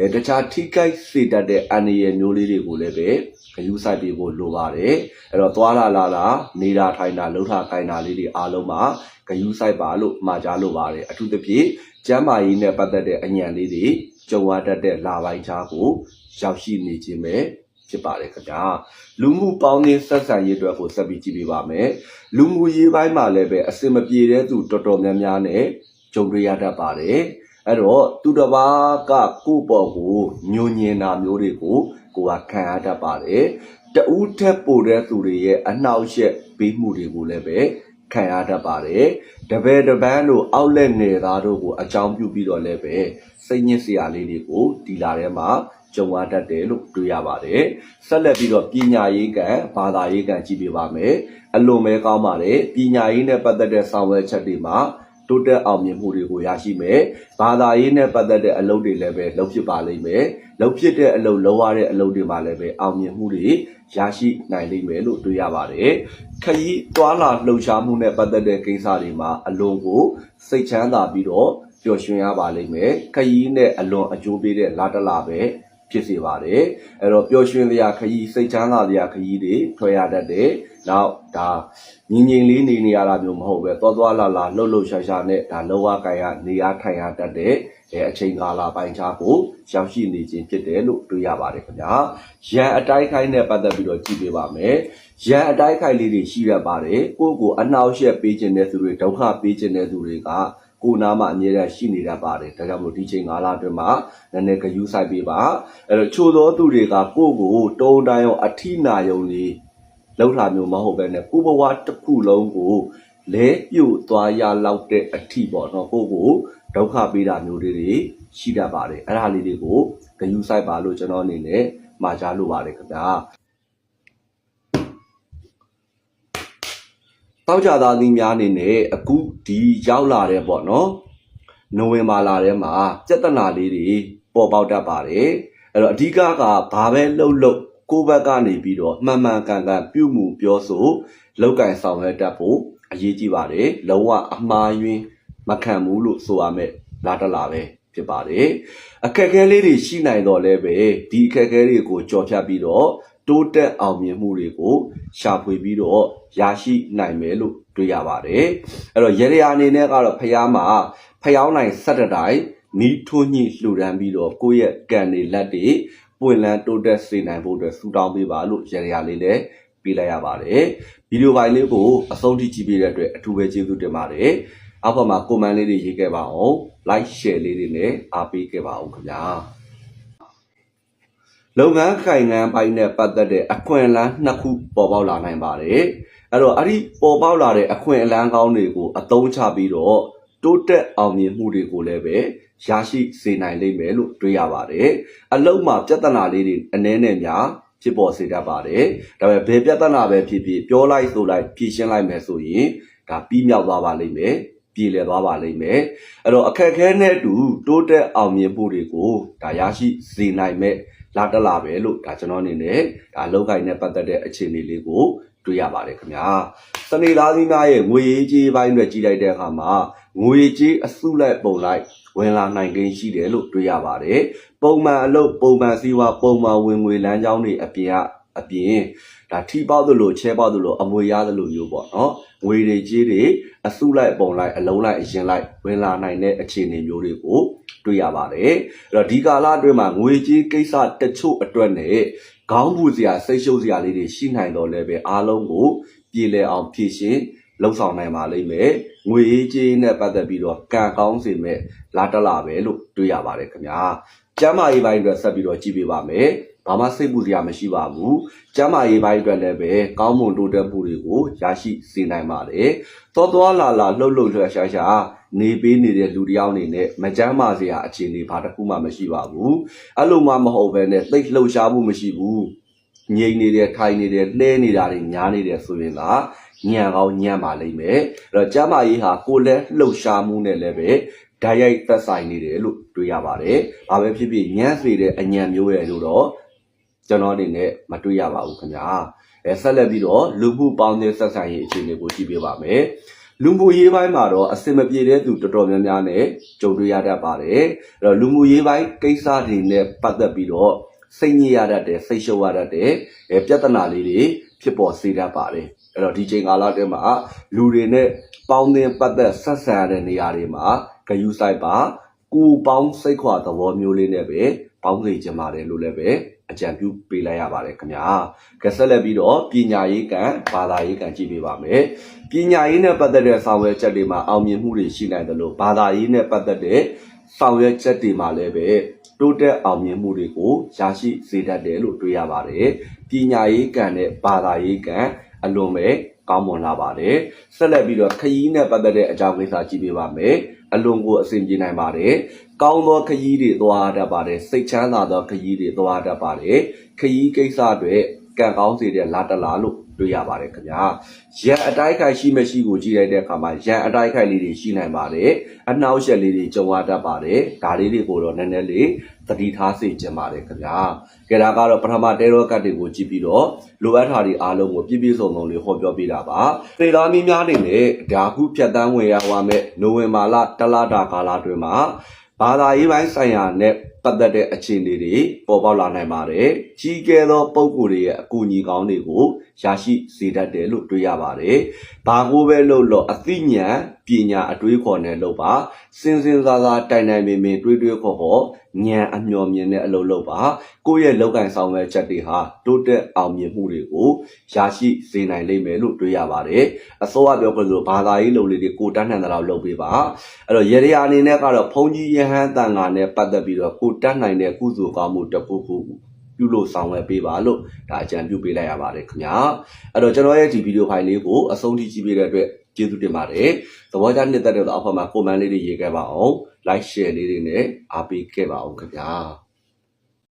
အဲတခြားထိကိုက်စေတတ်တဲ့အန္တရာယ်မျိုးလေးတွေကိုလည်းပဲဂရုစိုက်ပေးဖို့လိုပါတယ်အဲ့တော့သွားလာလာတာနေတာထိုင်တာလှုပ်ထားကိုင်တာလေးတွေအားလုံးမှာဂရုစိုက်ပါလို့မှာကြားလိုပါတယ်အထူးသဖြင့်ကျမ်းမာရေးနဲ့ပတ်သက်တဲ့အညံလေးတွေကြုံရတတ်တဲ့လာပိုင်းချားကိုရောက်ရှိနေခြင်းပဲ ဖြစ်ပါတယ်ခင်ဗျာလူမှုပေါင်းသင်းဆက်ဆံရေးအတွက်ကိုဆက်ပြီးကြည့်ပေးပါမယ်လူမှုရေးပိုင်းမှာလည်းပဲအစင်မပြေတဲ့သူတော်တော်များများနဲ့ကြုံတွေ့ရတတ်ပါတယ်အဲ့တော့သူတစ်ပါးကကိုယ့်ပေါ်ကိုညှို့ညင်တာမျိုးတွေကိုကိုကခံရတတ်ပါတယ်တဦးထက်ပိုတဲ့သူတွေရဲ့အနှောက်အယှက်ပေးမှုတွေကိုလည်းပဲခံရတတ်ပါတယ်တပည့်တပန်းတို့အောက်လက်ငယ်သားတို့ကိုအကြောင်းပြုပြီးတော့လည်းပဲစိတ်ညစ်စရာလေးတွေကိုဒီလာထဲမှာ ကြုံရတတ်တယ်လို့တွေ့ရပါတယ်ဆက်လက်ပြီးတော့ပညာရေးကံဘာသာရေးကံကြည့်ပြပါမယ်အလွန်ပဲကောင်းပါတယ်ပညာရေးနဲ့ပတ်သက်တဲ့ဆောင်ရွက်ချက်တွေမှာတိုးတက်အောင်မြင်မှုတွေကိုရရှိမယ်။ဘာသာရေးနဲ့ပတ်သက်တဲ့အလုပ်တွေလည်းပဲလုပ်ဖြစ်ပါလိမ့်မယ်။လုပ်ဖြစ်တဲ့အလုပ်လုပ်ရတဲ့အလုပ်တွေမှာလည်းပဲအောင်မြင်မှုတွေရရှိနိုင်လိမ့်မယ်လို့တွေ့ရပါတယ်။ခရီးတွာလာလှုပ်ရှားမှုနဲ့ပတ်သက်တဲ့ကိစ္စတွေမှာအလွန်ကိုစိတ်ချမ်းသာပြီးတော့ပျော်ရွှင်ရပါလိမ့်မယ်။ခရီးနဲ့အလွန်အကျိုးပေးတဲ့လာတလာပဲ ဖြစ်စေပါတယ်အဲ့တော့ပျော်ရွှင်စရာခရီးစိတ်ချမ်းသာစရာခရီးတွေထွက်ရတတ်တယ်နောက်ဒါငြင်ငြင်လေးနေနေရတာမျိုးမဟုတ်ပဲသွားသွားလာလာလှုပ်လှုပ်ရှားရှားနဲ့ဒါလောကကိုင်ရနေရထိုင်ရတတ်တဲ့အဲအချိန်ကာလပိုင်းခြားကိုရောက်ရှိနေခြင်းဖြစ်တယ်လို့တွေ့ရပါတယ်ခင်ဗျာရန်အတိုက်ခိုင်းနဲ့ပတ်သက်ပြီးတော့ကြည့်ပေးပါမယ်ရန်အတိုက်ခိုက်လေးတွေရှိရပါတယ်ကိုယ့်ကိုအနှောက်အယှက်ပေးခြင်းတဲ့သူတွေဒုက္ခပေးခြင်းတဲ့သူတွေက ကိုနာမှာအမြဲတမ်းရှိနေတတ်ပါတယ်ဒါကြောင့်မို့ဒီချိန်9လအတွင်းမှာနည်းနည်းဂယူးဆိုင်ပေးပါအဲ့တော့ချို့သောသူတွေကကိုယ့်ကိုတုံးတိုင်းရောအထိနာယုံလေးလောက်တာမျိုးမဟုတ်ပဲနဲ့ကိုယ့်ဘဝတစ်ခုလုံးကိုလဲပြုတ်သွားရလောက်တဲ့အထိပေါ့နော်ကိုယ့်ကိုဒုက္ခပေးတာမျိုးလေးတွေရှိတတ်ပါတယ်အဲ့ဒါလေးတွေကိုဂယူးဆိုင်ပါလို့ကျွန်တော်အနေနဲ့မှာကြားလိုပါတယ်ခင်ဗျာ တောက်ကြသားသီးများအနေနဲ့အခုဒီရောက်လာတဲ့ပေါ့နော်နိုဝင်ဘာလထဲမှာစက်တနာလေးတွေပေါ်ပေါက်တတ်ပါတယ်အဲ့တော့အဓိကကဘာပဲလှုပ်လှုပ်ကိုယ့်ဘက်ကနေပြီးတော့မှန်မှန်ကန်ကန်ပြုမှုပြောဆိုလောက်ကင်ဆောင်ရွက်တတ်ဖို့အရေးကြီးပါတယ်လုံးဝအမှားယွင်းမခံဘူးလို့ဆိုရမယ်လာတလာပဲဖြစ်ပါတယ်အခက်အခဲလေးတွေရှိနိုင်တော့လဲပဲဒီအခက်အခဲတွေကိုကြော်ဖြတ်ပြီးတော့ တိုးတက်အောင်မြင်မှုတွေကိုရှာဖွေပြီးတော့ရရှိနိုင်မယ်လို့တွေ့ရပါတယ်အဲ့တော့ရေရရာအနေနဲ့ကတော့ဖျားမှာဖျောင်းနိုင်၁၇တိုင်းနီးထွန်းညှိလှူဒန်းပြီးတော့ကိုယ့်ရဲ့ကံတွေလက်တွေပွင့်လန်းတိုးတက်စေနိုင်ဖို့အတွက်ဆုတောင်းပေးပါလို့ရေရရာလေးလည်းပေးလိုက်ရပါတယ်ဗီဒီယိုပိုင်းလေးကိုအဆုံးထိကြည့်ပေးတဲ့အတွက်အထူးပဲကျေးဇူးတင်ပါတယ်အောက်ဘက်မှာကွန်မန့်လေးတွေရေးခဲ့ပါအောင် like share လေးတွေနဲ့အားပေးခဲ့ပါအောင်ခင်ဗျာ လုပ်ငန်းခိုင်ငံပိုင်းနဲ့ပတ်သက်တဲ့အခွင့်အလမ်းနှစ်ခုပေါ်ပေါက်လာနိုင်ပါတယ်အဲ့တော့အဲ့ဒီပေါ်ပေါက်လာတဲ့အခွင့်အလမ်းကောင်းတွေကိုအသုံးချပြီးတော့တိုးတက်အောင်မြင်မှုတွေကိုလည်းပဲရရှိစေနိုင်လိမ့်မယ်လို့တွေးရပါတယ်အလုံးမှာပြဿနာလေးတွေအနည်းနဲ့များဖြစ်ပေါ်စေတတ်ပါတယ်ဒါပေမဲ့ဘယ်ပြဿနာပဲဖြစ်ဖြစ်ပြောလိုက်ဆိုလိုက်ဖြေရှင်းလိုက်မယ်ဆိုရင်ဒါပြီးမြောက်သွားပါလိမ့်မယ်ပြည်လည်သွားပါလိမ့်မယ်အဲ့တော့အခက်အခဲနဲ့အတူတိုးတက်အောင်မြင်မှုတွေကိုဒါရရှိစေနိုင်မဲ့ လာတက်လာပဲလို့ဒါကျွန်တော်အနေနဲ့ဒါအလောက်ကိုင်းနဲ့ပတ်သက်တဲ့အခြေအနေလေးကိုတွေ့ရပါတယ်ခင်ဗျာစနေသားသီးများရဲ့ငွေရေးကြေးပိုင်းတွေကြီးလိုက်တဲ့အခါမှာငွေကြေးအစုလိုက်ပုံလိုက်ဝင်လာနိုင်ခြင်းရှိတယ်လို့တွေ့ရပါတယ်ပုံမှန်အလုပ်ပုံမှန်စည်းဝါပုံမှန်ဝင်ငွေလမ်းကြောင်းတွေအပြင်ကအပြင်ဒါထိပေါက်သလိုချဲပေါက်သလိုအမွေရသလိုမျိုးပေါ့နော် ငွေတွေကြေးတွေအစုလိုက်ပုံလိုက်အလုံးလိုက်အရင်လိုက်ဝင်လာနိုင်တဲ့အခြေအနေမျိုးတွေကိုတွေ့ရပါတယ်အဲ့တော့ဒီကာလအတွင်းမှာငွေကြေးကိစ္စတချို့အတွက်နဲ့ခေါင်းပူစရာစိတ်ရှုပ်စရာလေးတွေရှိနိုင်တော့လည်းပဲအားလုံးကိုပြည်လည်အောင်ဖြည့်ရှင်းလှုပ်ဆောင်နိုင်ပါလိမ့်မယ်ငွေရေးကြေးနဲ့ပတ်သက်ပြီးတော့ကံကောင်းစေမဲ့လာတလာပဲလို့တွေ့ရပါတယ်ခင်ဗျာ ကျမ်းမာရေးပိုင်းအတွက်ဆက်ပြီးတော့ကြည့်ပေးပါမယ်ဘာမှစိတ်ပူစရာမရှိပါဘူးကျမ်းမာရေးပိုင်းအတွက်လည်းပဲကောင်းမွန်တိုးတက်မှုတွေကိုရရှိစေနိုင်ပါတယ်သောသွားလာလာလှုပ်လှုပ်ရှားရှားရှားနေပေးနေတဲ့လူတစ်ယောက်အနေနဲ့မကြမ်းမာစရာအခြေအနေဘာတစ်ခုမှမရှိပါဘူးအဲ့လိုမှမဟုတ်ဘဲနဲ့သိလှုပ်ရှားမှုမရှိဘူးငြိမ်နေတယ်ထိုင်နေတယ်လှဲနေတာတွေညားနေတယ်ဆိုရင်လားညံကောင်းညံပါလိမ့်မယ်အဲ့တော့ကျမ်းမာရေးဟာကိုယ်လည်းလှုပ်ရှားမှုနဲ့လည်းပဲ ဓာတ်ရိုက်သက်ဆိုင်နေတယ်လို့တွေ့ရပါတယ်။ဘာပဲဖြစ်ဖြစ်ညံ့စေတဲ့အညံမျိုးရဲ့လို့တော့ကျွန်တော်အနေနဲ့မတွေ့ရပါဘူးခင်ဗျာ။အဲဆက်လက်ပြီးတော့လူမှုပေါင်းတဲ့ဆက်ဆံရေးအခြေအနေကိုကြည့်ပြပါမယ်။လူမှုရေးပိုင်းမှာတော့အစင်မပြေတဲ့သူတော်တော်များများနဲ့ကြုံတွေ့ရတတ်ပါတယ်။အဲ့တော့လူမှုရေးပိုင်းကိစ္စတွေနဲ့ပတ်သက်ပြီးတော့စိတ်ညစ်ရတတ်တယ်စိတ်ရှုပ်ရတတ်တယ်အဲပြဿနာလေးတွေဖြစ်ပေါ်စေတတ်ပါတယ်။အဲ့တော့ဒီချိန်ကာလတည်းမှာလူတွေနဲ့ပေါင်းသင်းပတ်သက်ဆက်ဆံရတဲ့နေရာတွေမှာ ဂယုစိုက်ပါကိုပေါင်းစိတ်ခွာသဘောမျိုးလေးနဲ့ပဲပေါင်းစေချင်ပါတယ်လို့လည်းပဲအကြံပြုပေးလိုက်ရပါတယ်ခင်ဗျာကဲဆက်လက်ပြီးတော့ပညာရေးကံဘာသာရေးကံကြည့်ပေးပါမယ်ပညာရေးနဲ့ပတ်သက်တဲ့ဆောင်ရွက်ချက်တွေမှာအောင်မြင်မှုတွေရှိနိုင်တယ်လို့ဘာသာရေးနဲ့ပတ်သက်တဲ့ဆောင်ရွက်ချက်တွေမှာလည်းပဲတိုးတက်အောင်မြင်မှုတွေကိုရရှိစေတတ်တယ်လို့တွေ့ရပါတယ်ပညာရေးကံနဲ့ဘာသာရေးကံအလွန်ပဲကောင်းမွန်လာပါတယ်ဆက်လက်ပြီးတော့ခရီးနဲ့ပတ်သက်တဲ့အကြောင်းကိစ္စကြည့်ပေးပါမယ် အလွန်ကိုအဆင်ပြေနိုင်ပါတယ်ကောင်းသောခရီးတွေသွားတတ်ပါတယ်စိတ်ချမ်းသာသောခရီးတွေသွားတတ်ပါတယ်ခရီးကိစ္စအတွက်ကံကောင်းစေတဲ့လာတလာလို့တွေ့ရပါတယ်ခင်ဗျာရန်အတိုက်ခိုက်ရှိမရှိကိုကြည့်လိုက်တဲ့အခါမှာရန်အတိုက်ခိုက်လေးတွေရှိနိုင်ပါတယ်အနှောက်အယှက်လေးတွေကြုံရတတ်ပါတယ်ဒါလေးတွေကိုတော့နည်းနည်းလေး သတိထားစေချင်ပါတယ်ခင်ဗျာကြဒါကတော့ပထမတဲရောကတ်တွေကိုကြည့်ပြီးတော့လိုအပ်တာတွေအားလုံးကိုပြည့်ပြည့်စုံစုံလေးဟောပြောပေးတာပါပေလာမီများနေနဲ့ဒါခုဖြတ်တန်းဝင်ရဝါမဲ့နိုဝင်ဘာလတလတာကာလအတွင်းမှာဘာသာရေးပိုင်းဆိုင်ရာနဲ့ ပပတ်သက်တဲ့အခြေအနေတွေပေါ်ပေါက်လာနိုင်ပါတယ်။ကြီးကဲသောပုံကိုယ်တွေရဲ့အကူအညီကောင်းတွေကိုရရှိစေတတ်တယ်လို့တွေ့ရပါတယ်။ဘာကိုပဲလို့လို့အသိဉာဏ်ပညာအတွေးခေါ်နဲ့လို့ပါစင်စင်စားစားတိုင်တိုင်ပင်ပင်တွေးတွေးခေါ်ခေါ်ဉာဏ်အမျှော်မြင်တဲ့အလုပ်လုပ်ပါကိုယ့်ရဲ့လောက်ကင်ဆောင်မဲ့ချက်တွေဟာတိုးတက်အောင်မြင်မှုတွေကိုရရှိစေနိုင်လိမ့်မယ်လို့တွေ့ရပါတယ်။အစိုးရပြောကြလို့ဘာသာရေးလုပ်လေးတွေကိုတန်းနှံတဲ့လောက်လုပ်ပေးပါ။အဲ့တော့ရေရအနေနဲ့ကတော့ဘုံကြီးယဟန်တန်ဃာနဲ့ပတ်သက်ပြီးတော့ကိုတတ်နိုင်တဲ့ကုသိုလ်ကောင်းမှုတစ်ခုခုပြုလို့ဆောင်ရွက်ပေးပါလို့ဒါအကြံပြုပေးလိုက်ရပါတယ်ခင်ဗျာအဲ့တော့ကျွန်တော်ရဲ့ဒီဗီဒီယိုဖိုင်လေးကိုအဆုံးထိကြည့်ပေးတဲ့အတွက်ကျေးဇူးတင်ပါတယ်သဘောကျနှစ်သက်တဲ့အောက်ဖက်မှာ comment လေးတွေရေးခဲ့ပါအောင် like share လေးတွေနဲ့အားပေးခဲ့ပါအောင်ခင်ဗျာ